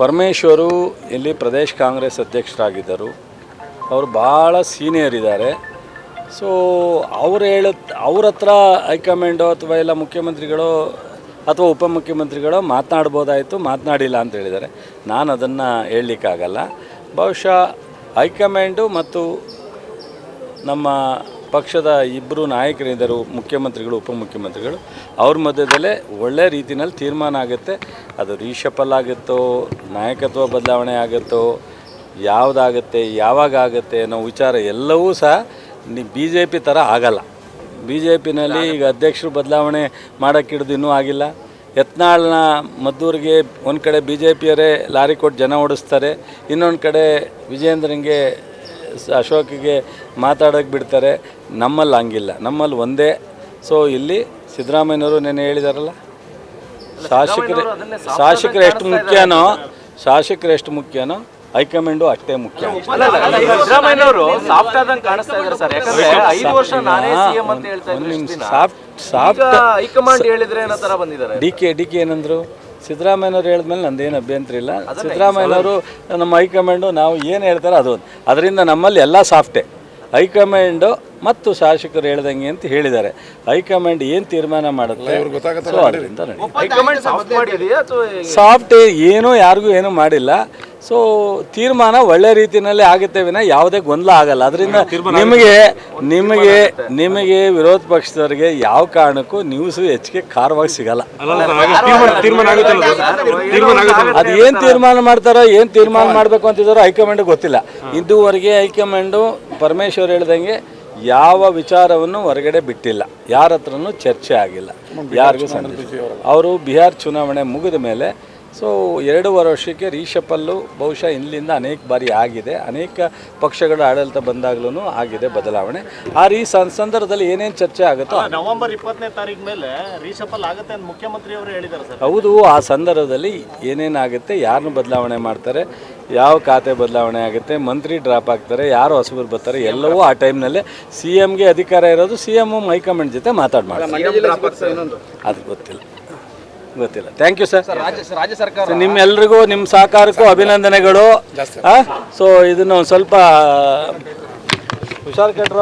ಪರಮೇಶ್ವರು ಇಲ್ಲಿ ಪ್ರದೇಶ್ ಕಾಂಗ್ರೆಸ್ ಅಧ್ಯಕ್ಷರಾಗಿದ್ದರು. ಅವರು ಭಾಳ ಸೀನಿಯರ್ ಇದ್ದಾರೆ. ಸೊ ಅವ್ರು ಹೇಳ ಅವ್ರ ಹತ್ರ ಹೈಕಮಾಂಡೋ ಅಥವಾ ಎಲ್ಲ ಮುಖ್ಯಮಂತ್ರಿಗಳು ಅಥವಾ ಉಪಮುಖ್ಯಮಂತ್ರಿಗಳು ಮಾತನಾಡ್ಬೋದಾಯಿತು, ಮಾತನಾಡಿಲ್ಲ ಅಂತ ಹೇಳಿದ್ದಾರೆ. ನಾನು ಅದನ್ನು ಹೇಳಲಿಕ್ಕಾಗಲ್ಲ. ಬಹುಶಃ ಹೈಕಮಾಂಡು ಮತ್ತು ನಮ್ಮ ಪಕ್ಷದ ಇಬ್ಬರು ನಾಯಕರಿದ್ದರು, ಮುಖ್ಯಮಂತ್ರಿಗಳು, ಉಪಮುಖ್ಯಮಂತ್ರಿಗಳು, ಅವ್ರ ಮಧ್ಯದಲ್ಲೇ ಒಳ್ಳೆ ರೀತಿಯಲ್ಲಿ ತೀರ್ಮಾನ ಆಗುತ್ತೆ. ಅದು ರೀಶಫಲ್ ಆಗುತ್ತೋ, ನಾಯಕತ್ವ ಬದಲಾವಣೆ ಆಗುತ್ತೋ, ಯಾವುದಾಗುತ್ತೆ ಯಾವಾಗ ಆಗುತ್ತೆ ಅನ್ನೋ ವಿಚಾರ ಎಲ್ಲವೂ ಸಹ ನಿ ಬಿ ಜೆ ಪಿ ಥರ ಆಗಲ್ಲ. ಬಿ ಜೆ ಪಿನಲ್ಲಿ ಈಗ ಅಧ್ಯಕ್ಷರು ಬದಲಾವಣೆ ಮಾಡೋಕ್ಕೆ ಹಿಡಿದು ಇನ್ನೂ ಆಗಿಲ್ಲ. ಯತ್ನಾಳ್ನ ಮದ್ದೂರಿಗೆ ಒಂದು ಕಡೆ ಬಿ ಜೆ ಪಿಯವರೇ ಲಾರಿ ಕೊಟ್ಟು ಜನ ಓಡಿಸ್ತಾರೆ, ಇನ್ನೊಂದು ಕಡೆ ವಿಜೇಂದ್ರನಿಗೆ ಸ- ಅಶೋಕ್ಗೆ ಮಾತಾಡೋಕ್ಕೆ ಬಿಡ್ತಾರೆ ನಮ್ಮಲ್ಲಿ ಹಂಗಿಲ್ಲ. ನಮ್ಮಲ್ಲಿ ಒಂದೇ. ಸೊ ಇಲ್ಲಿ ಸಿದ್ದರಾಮಯ್ಯನವರು ನೆನೆ ಹೇಳಿದಾರಲ್ಲ? ಶಾಸಕರು ಶಾಸಕರು ಎಷ್ಟು ಮುಖ್ಯನೋ ಶಾಸಕರು ಎಷ್ಟು ಮುಖ್ಯನೋ ಹೈಕಮಾಂಡು ಅಷ್ಟೇ ಮುಖ್ಯ. ಸಾಫ್ಟ್ ಸಾಫ್ಟ್ ಹೈಕಮಾಂಡ್ ಹೇಳಿದ್ರೆ ಡಿ ಕೆ ಡಿ ಕೆ ಏನಂದ್ರು? ಸಿದ್ದರಾಮಯ್ಯನವ್ರು ಹೇಳಿದ್ಮೇಲೆ ನಂದೇನು ಅಭ್ಯಂತರ ಇಲ್ಲ. ಸಿದ್ದರಾಮಯ್ಯನವರು ನಮ್ಮ ಹೈಕಮಾಂಡು ನಾವು ಏನು ಹೇಳ್ತಾರೋ ಅದು. ಅದರಿಂದ ನಮ್ಮಲ್ಲಿ ಎಲ್ಲ ಸಾಫ್ಟೇ. ಹೈಕಮಾಂಡು ಮತ್ತು ಶಾಸಕರು ಹೇಳ್ದಂಗೆ ಅಂತ ಹೇಳಿದ್ದಾರೆ. ಹೈಕಮಾಂಡ್ ಏನು ತೀರ್ಮಾನ ಮಾಡುತ್ತೆ? ಸಾಫ್ಟ್ ಏನೂ ಯಾರಿಗೂ ಏನೂ ಮಾಡಿಲ್ಲ. ಸೊ ತೀರ್ಮಾನ ಒಳ್ಳೆ ರೀತಿಯಲ್ಲಿ ಆಗುತ್ತೆ ವಿನ ಯಾವುದೇ ಗೊಂದಲ ಆಗಲ್ಲ. ಅದರಿಂದ ನಿಮಗೆ ನಿಮಗೆ ನಿಮಗೆ ವಿರೋಧ ಪಕ್ಷದವರಿಗೆ ಯಾವ ಕಾರಣಕ್ಕೂ ನ್ಯೂಸ್ ಹೆಚ್ಚಿಗೆ ಖಾರವಾಗಿ ಸಿಗಲ್ಲ ಅದು ಏನು ತೀರ್ಮಾನ ಮಾಡ್ತಾರೋ ಏನು ತೀರ್ಮಾನ ಮಾಡಬೇಕು ಅಂತಿದ್ದಾರೋ ಹೈಕಮಾಂಡ್ ಗೊತ್ತಿಲ್ಲ ಇದುವರೆಗೆ ಹೈಕಮಾಂಡು ಪರಮೇಶ್ವರ್ ಹೇಳ್ದಂಗೆ ಯಾವ ವಿಚಾರವನ್ನು ಹೊರಗಡೆ ಬಿಟ್ಟಿಲ್ಲ ಯಾರ ಹತ್ರನೂ ಚರ್ಚೆ ಆಗಿಲ್ಲ ಯಾರಿಗೂ ಸಂದೇಶ ಅವರು ಬಿಹಾರ್ ಚುನಾವಣೆ ಮುಗಿದ ಮೇಲೆ ಸೊ ಎರಡೂವರೆ ವರ್ಷಕ್ಕೆ ರೀಶಪಲ್ಲು ಬಹುಶಃ ಇಲ್ಲಿಂದ ಅನೇಕ ಬಾರಿ ಆಗಿದೆ. ಅನೇಕ ಪಕ್ಷಗಳ ಆಡಳಿತ ಬಂದಾಗಲೂ ಆಗಿದೆ ಬದಲಾವಣೆ. ಆ ಈ ಸಂ- ಸಂದರ್ಭದಲ್ಲಿ ಏನೇನು ಚರ್ಚೆ ಆಗುತ್ತೋ ನವೆಂಬರ್ ಇಪ್ಪತ್ತನೇ ತಾರೀಕು ಮೇಲೆ ರೀಶಪಲ್ ಆಗುತ್ತೆ ಅಂತ ಮುಖ್ಯಮಂತ್ರಿ ಅವರು ಹೇಳಿದ್ದಾರೆ ಸರ್. ಹೌದು ಆ ಸಂದರ್ಭದಲ್ಲಿ ಏನೇನಾಗುತ್ತೆ ಯಾರನ್ನು ಬದಲಾವಣೆ ಮಾಡ್ತಾರೆ ಯಾವ ಖಾತೆ ಬದಲಾವಣೆ ಆಗುತ್ತೆ ಮಂತ್ರಿ ಡ್ರಾಪ್ ಆಗ್ತಾರೆ ಯಾರು ಹೊಸಬರು ಬರ್ತಾರೆ ಎಲ್ಲವೂ ಆ ಟೈಮ್ನಲ್ಲೇ ಸಿ ಎಮ್ಗೆ ಅಧಿಕಾರ ಇರೋದು ಸಿ ಎಂ ಹೈಕಮಾಂಡ್ ಜೊತೆ ಮಾತಾಡಿ ಮಾಡ್ತಾರೆ ಅದು ಗೊತ್ತಿಲ್ಲ. ಗೊತ್ತಿಲ್ಲ. ಥ್ಯಾಂಕ್ ಯು ಸರ್ ರಾಜ್ಯ ಸರ್ಕಾರ ನಿಮ್ಮೆಲ್ಲರಿಗೂ ನಿಮ್ಮ ಸಹಕಾರಕ್ಕೂ ಅಭಿನಂದನೆಗಳು. ಸೊ ಇದನ್ನು ಒಂದು ಸ್ವಲ್ಪ ಹುಷಾರು ಕಟ್ರ